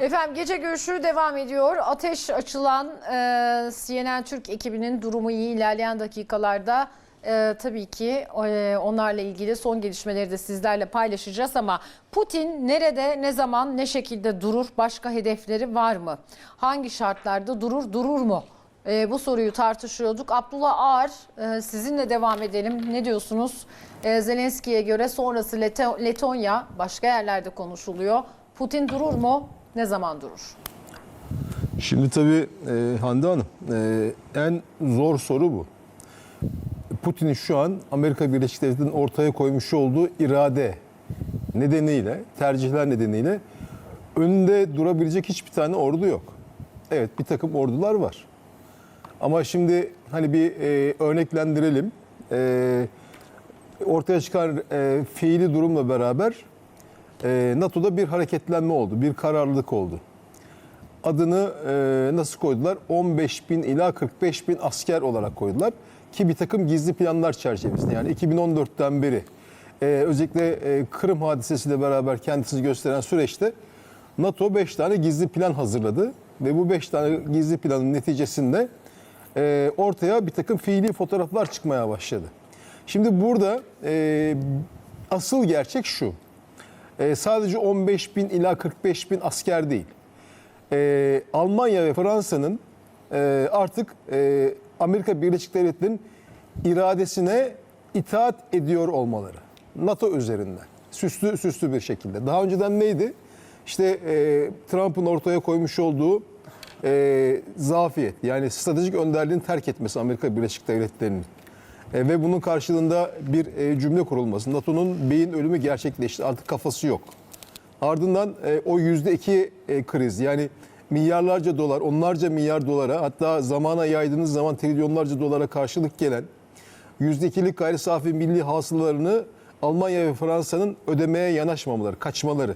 Efendim gece görüşü devam ediyor. Ateş açılan e, CNN Türk ekibinin durumu iyi ilerleyen dakikalarda e, tabii ki e, onlarla ilgili son gelişmeleri de sizlerle paylaşacağız ama Putin nerede, ne zaman, ne şekilde durur? Başka hedefleri var mı? Hangi şartlarda durur, durur mu? E, bu soruyu tartışıyorduk. Abdullah Ağar e, sizinle devam edelim. Ne diyorsunuz? E, Zelenski'ye göre sonrası Leto- Letonya başka yerlerde konuşuluyor. Putin durur mu? Ne zaman durur? Şimdi tabii e, Hande Hanım e, en zor soru bu. Putin'in şu an Amerika Birleşik Devletleri'nin ortaya koymuş olduğu irade nedeniyle, tercihler nedeniyle önünde durabilecek hiçbir tane ordu yok. Evet bir takım ordular var. Ama şimdi hani bir e, örneklendirelim. E, ortaya çıkan e, fiili durumla beraber e, NATO'da bir hareketlenme oldu, bir kararlılık oldu adını e, nasıl koydular? 15 bin ila 45 bin asker olarak koydular. Ki bir takım gizli planlar çerçevesinde yani 2014'ten beri e, özellikle e, Kırım hadisesiyle beraber kendisini gösteren süreçte NATO 5 tane gizli plan hazırladı. Ve bu 5 tane gizli planın neticesinde e, ortaya bir takım fiili fotoğraflar çıkmaya başladı. Şimdi burada e, asıl gerçek şu. E, sadece 15 bin ila 45 bin asker değil e, Almanya ve Fransa'nın e, artık e, Amerika Birleşik Devletleri'nin iradesine itaat ediyor olmaları. NATO üzerinden. Süslü süslü bir şekilde. Daha önceden neydi? İşte e, Trump'ın ortaya koymuş olduğu e, zafiyet yani stratejik önderliğini terk etmesi Amerika Birleşik Devletleri'nin. E, ve bunun karşılığında bir e, cümle kurulması. NATO'nun beyin ölümü gerçekleşti. Artık kafası yok. Ardından e, o yüzde iki kriz yani milyarlarca dolar, onlarca milyar dolara hatta zamana yaydığınız zaman trilyonlarca dolara karşılık gelen yüzde ikilik gayri safi milli hasılalarını Almanya ve Fransa'nın ödemeye yanaşmamaları, kaçmaları.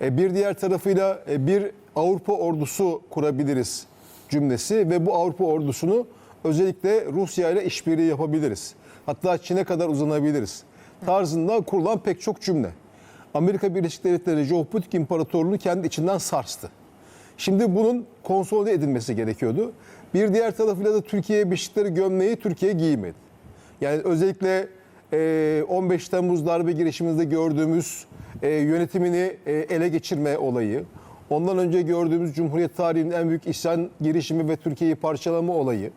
Bir diğer tarafıyla bir Avrupa ordusu kurabiliriz cümlesi ve bu Avrupa ordusunu özellikle Rusya ile işbirliği yapabiliriz. Hatta Çin'e kadar uzanabiliriz. Tarzında kurulan pek çok cümle. Amerika Birleşik Devletleri jeopolitik imparatorluğunu kendi içinden sarstı. Şimdi bunun konsolide edilmesi gerekiyordu. Bir diğer tarafıyla da Türkiye'ye beşikleri gömleği Türkiye giymedi. Yani özellikle e, 15 Temmuz darbe girişiminde gördüğümüz e, yönetimini e, ele geçirme olayı, ondan önce gördüğümüz Cumhuriyet tarihinin en büyük isyan girişimi ve Türkiye'yi parçalama olayı,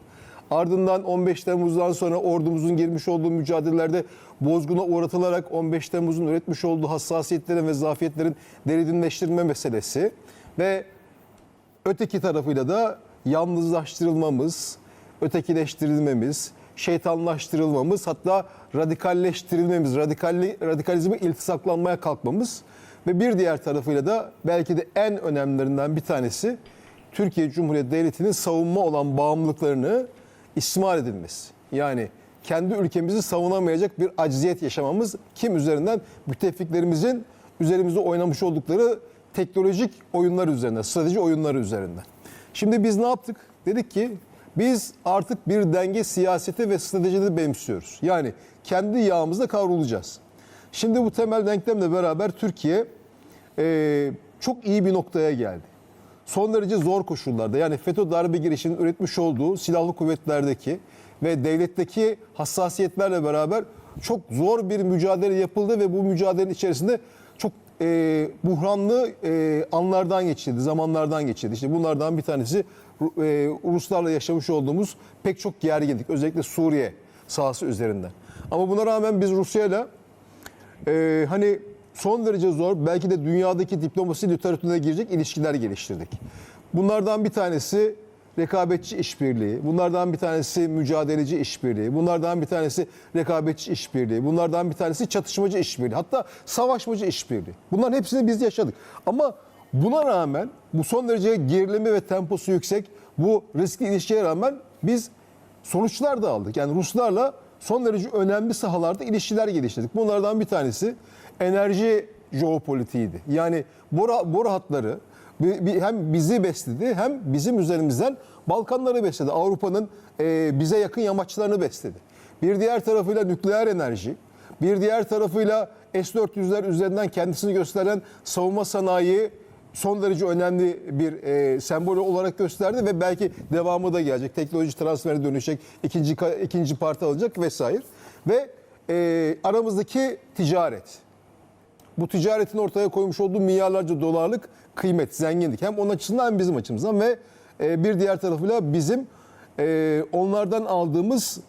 ardından 15 Temmuz'dan sonra ordumuzun girmiş olduğu mücadelelerde bozguna uğratılarak 15 Temmuz'un üretmiş olduğu hassasiyetlerin ve zafiyetlerin derinleştirme meselesi ve öteki tarafıyla da yalnızlaştırılmamız, ötekileştirilmemiz, şeytanlaştırılmamız hatta radikalleştirilmemiz, radikalli, radikalizme iltisaklanmaya kalkmamız ve bir diğer tarafıyla da belki de en önemlilerinden bir tanesi Türkiye Cumhuriyeti Devleti'nin savunma olan bağımlılıklarını istismar edilmesi. Yani kendi ülkemizi savunamayacak bir acziyet yaşamamız kim üzerinden müttefiklerimizin üzerimizde oynamış oldukları teknolojik oyunlar üzerinden, strateji oyunları üzerinden. Şimdi biz ne yaptık? Dedik ki biz artık bir denge siyaseti ve stratejide benimsiyoruz. Yani kendi yağımızda kavrulacağız. Şimdi bu temel denklemle beraber Türkiye e, çok iyi bir noktaya geldi. Son derece zor koşullarda yani FETÖ darbe girişinin üretmiş olduğu silahlı kuvvetlerdeki ve devletteki hassasiyetlerle beraber çok zor bir mücadele yapıldı ve bu mücadelenin içerisinde çok e, buhranlı e, anlardan geçildi, zamanlardan geçildi. İşte bunlardan bir tanesi e, Ruslarla yaşamış olduğumuz pek çok gerginlik. Özellikle Suriye sahası üzerinden. Ama buna rağmen biz Rusya'yla e, hani son derece zor belki de dünyadaki diplomasi literatürüne girecek ilişkiler geliştirdik. Bunlardan bir tanesi rekabetçi işbirliği, bunlardan bir tanesi mücadeleci işbirliği, bunlardan bir tanesi rekabetçi işbirliği, bunlardan bir tanesi çatışmacı işbirliği, hatta savaşmacı işbirliği. Bunların hepsini biz yaşadık. Ama buna rağmen bu son derece gerilimi ve temposu yüksek bu riskli ilişkiye rağmen biz sonuçlar da aldık. Yani Ruslarla son derece önemli sahalarda ilişkiler geliştirdik. Bunlardan bir tanesi enerji jeopolitiğiydi. Yani boru, boru hatları hem bizi besledi hem bizim üzerimizden Balkanları besledi. Avrupa'nın e, bize yakın yamaçlarını besledi. Bir diğer tarafıyla nükleer enerji, bir diğer tarafıyla S-400'ler üzerinden kendisini gösteren savunma sanayi son derece önemli bir e, sembol olarak gösterdi ve belki devamı da gelecek. Teknoloji transferine dönüşecek, ikinci ikinci parti alacak vesaire. Ve e, aramızdaki ticaret. Bu ticaretin ortaya koymuş olduğu milyarlarca dolarlık kıymet, zenginlik. Hem onun açısından hem bizim açımızdan ve e, bir diğer tarafıyla bizim e, onlardan aldığımız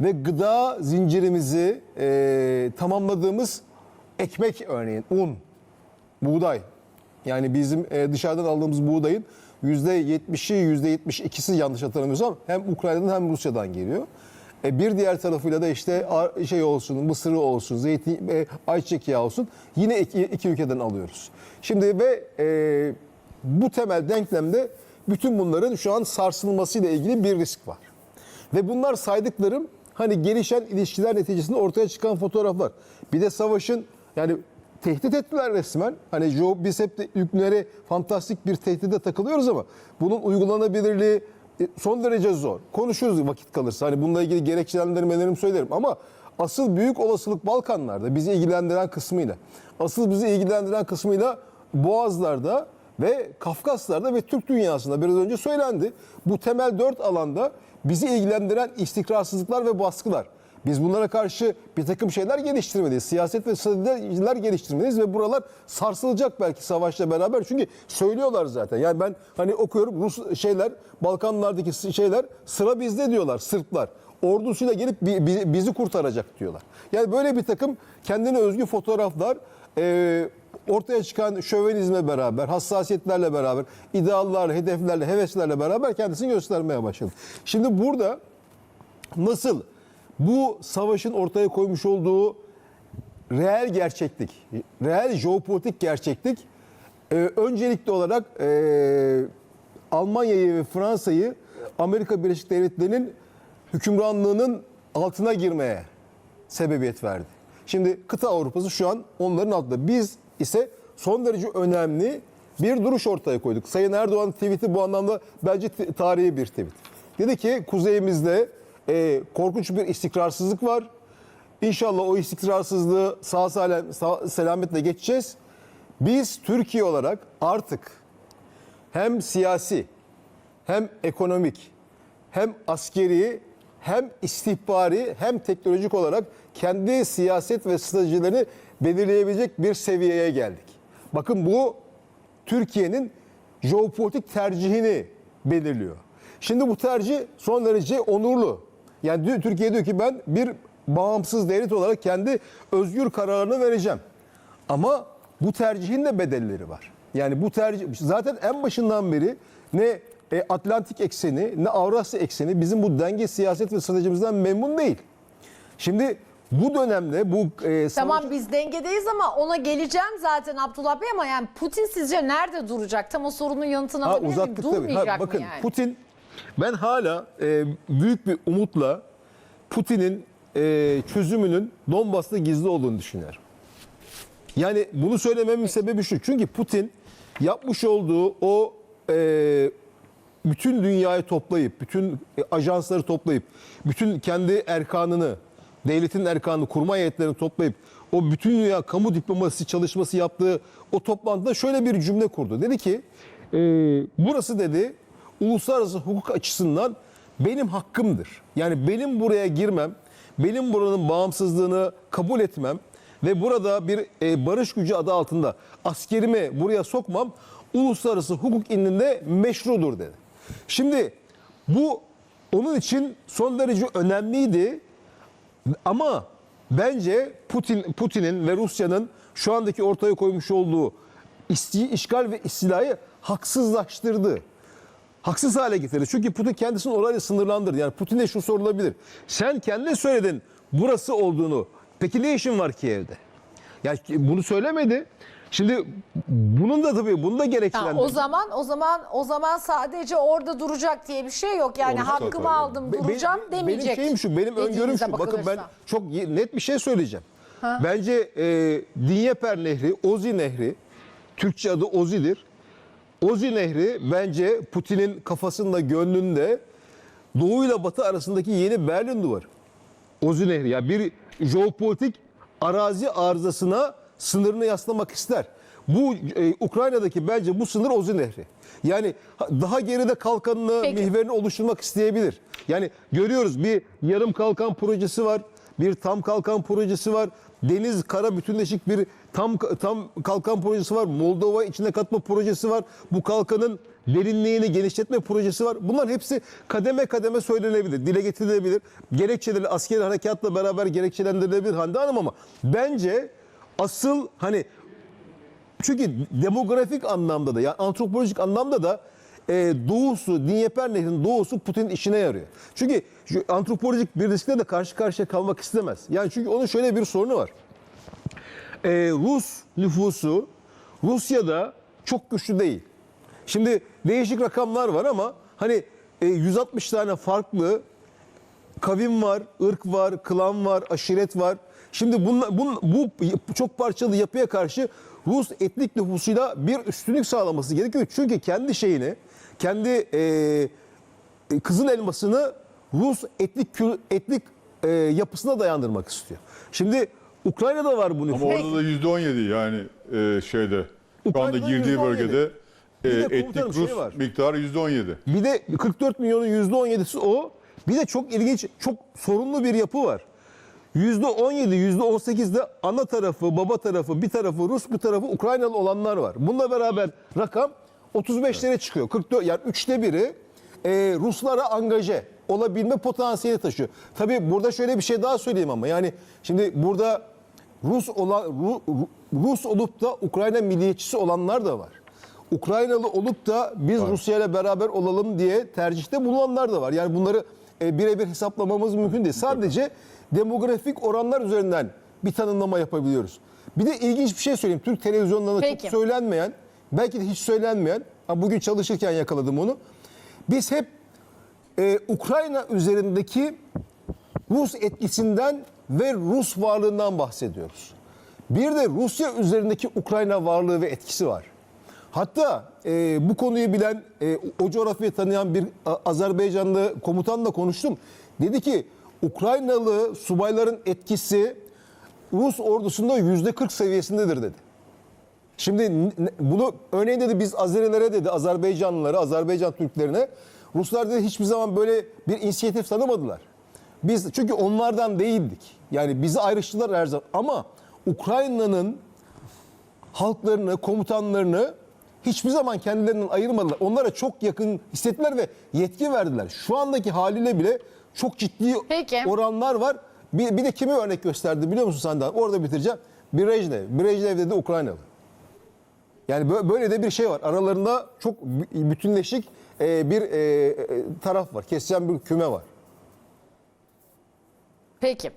ve gıda zincirimizi e, tamamladığımız ekmek örneğin, un, buğday. Yani bizim e, dışarıdan aldığımız buğdayın %70'i %72'si yanlış hatırlamıyorsam hem Ukrayna'dan hem Rusya'dan geliyor. E, bir diğer tarafıyla da işte şey olsun, mısırı olsun, zeytin, e, ayçiçek yağı olsun yine iki, iki ülkeden alıyoruz. Şimdi ve e, bu temel denklemde bütün bunların şu an sarsılmasıyla ilgili bir risk var. Ve bunlar saydıklarım hani gelişen ilişkiler neticesinde ortaya çıkan fotoğraflar. Bir de savaşın yani tehdit ettiler resmen. Hani Joe biz hep de nükleere fantastik bir tehdide takılıyoruz ama bunun uygulanabilirliği e, son derece zor. Konuşuruz vakit kalırsa. Hani bununla ilgili gerekçelendirmelerimi söylerim ama asıl büyük olasılık Balkanlarda bizi ilgilendiren kısmıyla. Asıl bizi ilgilendiren kısmıyla Boğazlar'da ve Kafkaslar'da ve Türk dünyasında biraz önce söylendi. Bu temel dört alanda bizi ilgilendiren istikrarsızlıklar ve baskılar. Biz bunlara karşı bir takım şeyler geliştirmeliyiz. Siyaset ve stratejiler geliştirmeliyiz ve buralar sarsılacak belki savaşla beraber. Çünkü söylüyorlar zaten. Yani ben hani okuyorum Rus şeyler, Balkanlardaki şeyler sıra bizde diyorlar Sırplar. Ordusuyla gelip bi- bi- bizi kurtaracak diyorlar. Yani böyle bir takım kendine özgü fotoğraflar e, ortaya çıkan şövenizme beraber, hassasiyetlerle beraber, ideallarla, hedeflerle, heveslerle beraber kendisini göstermeye başladı. Şimdi burada nasıl bu savaşın ortaya koymuş olduğu reel gerçeklik, reel jeopolitik gerçeklik e, öncelikli olarak e, Almanya'yı ve Fransa'yı Amerika Birleşik Devletleri'nin hükümranlığının altına girmeye sebebiyet verdi. Şimdi kıta Avrupa'sı şu an onların altında. Biz ise son derece önemli bir duruş ortaya koyduk. Sayın Erdoğan tweet'i bu anlamda bence tarihi bir tweet. Dedi ki kuzeyimizde e, korkunç bir istikrarsızlık var. İnşallah o istikrarsızlığı sağ salim, sağ, selametle geçeceğiz. Biz Türkiye olarak artık hem siyasi hem ekonomik hem askeri hem istihbari hem teknolojik olarak kendi siyaset ve stratejilerini belirleyebilecek bir seviyeye geldik. Bakın bu Türkiye'nin jeopolitik tercihini belirliyor. Şimdi bu tercih son derece onurlu. Yani Türkiye diyor ki ben bir bağımsız devlet olarak kendi özgür kararını vereceğim. Ama bu tercihin de bedelleri var. Yani bu tercih zaten en başından beri ne e, Atlantik ekseni ne Avrasya ekseni bizim bu denge siyaset ve stratejimizden memnun değil. Şimdi bu dönemde bu e, savaş- Tamam biz dengedeyiz ama ona geleceğim zaten Abdullah Bey ama yani Putin sizce nerede duracak? Tam o sorunun yanıtını alabilir miyim? uzattık tabii. Durmayacak Ha, mı bakın yani? Putin ben hala e, büyük bir umutla Putin'in e, çözümünün Donbas'ta gizli olduğunu düşünüyorum. Yani bunu söylememin sebebi şu. Çünkü Putin yapmış olduğu o e, bütün dünyayı toplayıp, bütün e, ajansları toplayıp, bütün kendi erkanını, devletin erkanını, kurmay heyetlerini toplayıp o bütün dünya kamu diplomasisi çalışması yaptığı o toplantıda şöyle bir cümle kurdu. Dedi ki, e, burası dedi uluslararası hukuk açısından benim hakkımdır. Yani benim buraya girmem, benim buranın bağımsızlığını kabul etmem ve burada bir e, barış gücü adı altında askerimi buraya sokmam uluslararası hukuk indinde meşrudur dedi. Şimdi bu onun için son derece önemliydi ama bence Putin Putin'in ve Rusya'nın şu andaki ortaya koymuş olduğu isti, işgal ve istilayı haksızlaştırdı. Haksız hale getirdi. Çünkü Putin kendisini orayla sınırlandırdı. Yani Putin'e şu sorulabilir. Sen kendin söyledin burası olduğunu. Peki ne işin var Kiev'de? Yani bunu söylemedi. Şimdi bunun da tabii bunu da Ha, gerekçelendirdi. o zaman o zaman o zaman sadece orada duracak diye bir şey yok. Yani Olacak hakkımı tabii. aldım duracağım benim, demeyecek. Benim şeyim şu, benim öngörüm şu. Bakın ben çok net bir şey söyleyeceğim. Bence e, Dinyeper Nehri, Ozi Nehri, Türkçe adı Ozi'dir. Ozi Nehri bence Putin'in kafasında, gönlünde Doğu ile Batı arasındaki yeni Berlin duvarı. Ozi Nehri. Yani bir jeopolitik arazi arızasına sınırını yaslamak ister. Bu e, Ukrayna'daki bence bu sınır Ozu Nehri. Yani ha- daha geride kalkanını, Peki. mihverini oluşturmak isteyebilir. Yani görüyoruz bir yarım kalkan projesi var, bir tam kalkan projesi var. Deniz kara bütünleşik bir tam tam kalkan projesi var. Moldova içine katma projesi var. Bu kalkanın derinliğini genişletme projesi var. Bunların hepsi kademe kademe söylenebilir, dile getirilebilir. Gerekçeleri askeri harekatla beraber gerekçelendirilebilir Hande Hanım ama bence asıl hani çünkü demografik anlamda da yani antropolojik anlamda da e, doğusu, Dnieper Nehri'nin doğusu Putin'in işine yarıyor. Çünkü şu antropolojik bir riskle de karşı karşıya kalmak istemez. Yani çünkü onun şöyle bir sorunu var. E, Rus nüfusu Rusya'da çok güçlü değil. Şimdi değişik rakamlar var ama hani e, 160 tane farklı kavim var, ırk var, klan var, aşiret var. Şimdi bunla, bun, bu çok parçalı yapıya karşı Rus etnik nüfusuyla bir üstünlük sağlaması gerekiyor. Çünkü kendi şeyini, kendi e, e, kızıl elmasını Rus etnik etnik e, yapısına dayandırmak istiyor. Şimdi Ukrayna'da var bu nüfus. Ama orada da yüzde on yedi yani e, şeyde şu anda Ukrayna'da girdiği %17. bölgede e, Bir de etnik komutanım şey Rus var. miktarı yüzde on yedi. Bir de 44 milyonun %17'si o. Bir de çok ilginç, çok sorunlu bir yapı var. %17, %18'de ana tarafı, baba tarafı, bir tarafı Rus, bir tarafı Ukraynalı olanlar var. Bununla beraber rakam 35'lere çıkıyor. 44 yani üçte biri e, Ruslara angaje olabilme potansiyeli taşıyor. Tabii burada şöyle bir şey daha söyleyeyim ama yani şimdi burada Rus olan Ru- Ru- Rus olup da Ukrayna milliyetçisi olanlar da var. Ukraynalı olup da biz Rusya ile beraber olalım diye tercihte bulunanlar da var. Yani bunları e, birebir hesaplamamız mümkün değil. Sadece demografik oranlar üzerinden bir tanımlama yapabiliyoruz. Bir de ilginç bir şey söyleyeyim. Türk televizyonlarında Peki. çok söylenmeyen, belki de hiç söylenmeyen, bugün çalışırken yakaladım onu. Biz hep e, Ukrayna üzerindeki Rus etkisinden ve Rus varlığından bahsediyoruz. Bir de Rusya üzerindeki Ukrayna varlığı ve etkisi var. Hatta e, bu konuyu bilen, e, o coğrafyayı tanıyan bir Azerbaycanlı komutanla konuştum. Dedi ki Ukraynalı subayların etkisi Rus ordusunda yüzde 40 seviyesindedir dedi. Şimdi bunu örneğin dedi biz Azerilere dedi Azerbaycanlılara, Azerbaycan Türklerine Ruslar dedi hiçbir zaman böyle bir inisiyatif tanımadılar. Biz çünkü onlardan değildik. Yani bizi ayrıştılar her zaman. Ama Ukrayna'nın halklarını, komutanlarını hiçbir zaman kendilerinden ayırmadılar. Onlara çok yakın hissettiler ve yetki verdiler. Şu andaki haliyle bile çok ciddi Peki. oranlar var. Bir, bir de kimi örnek gösterdi biliyor musun Sandan? Orada bitireceğim. Brejnev. Brejnev dedi Ukraynalı. Yani bö- böyle de bir şey var. Aralarında çok bü- bütünleşik e, bir e, e, taraf var. Kesişen bir küme var. Peki.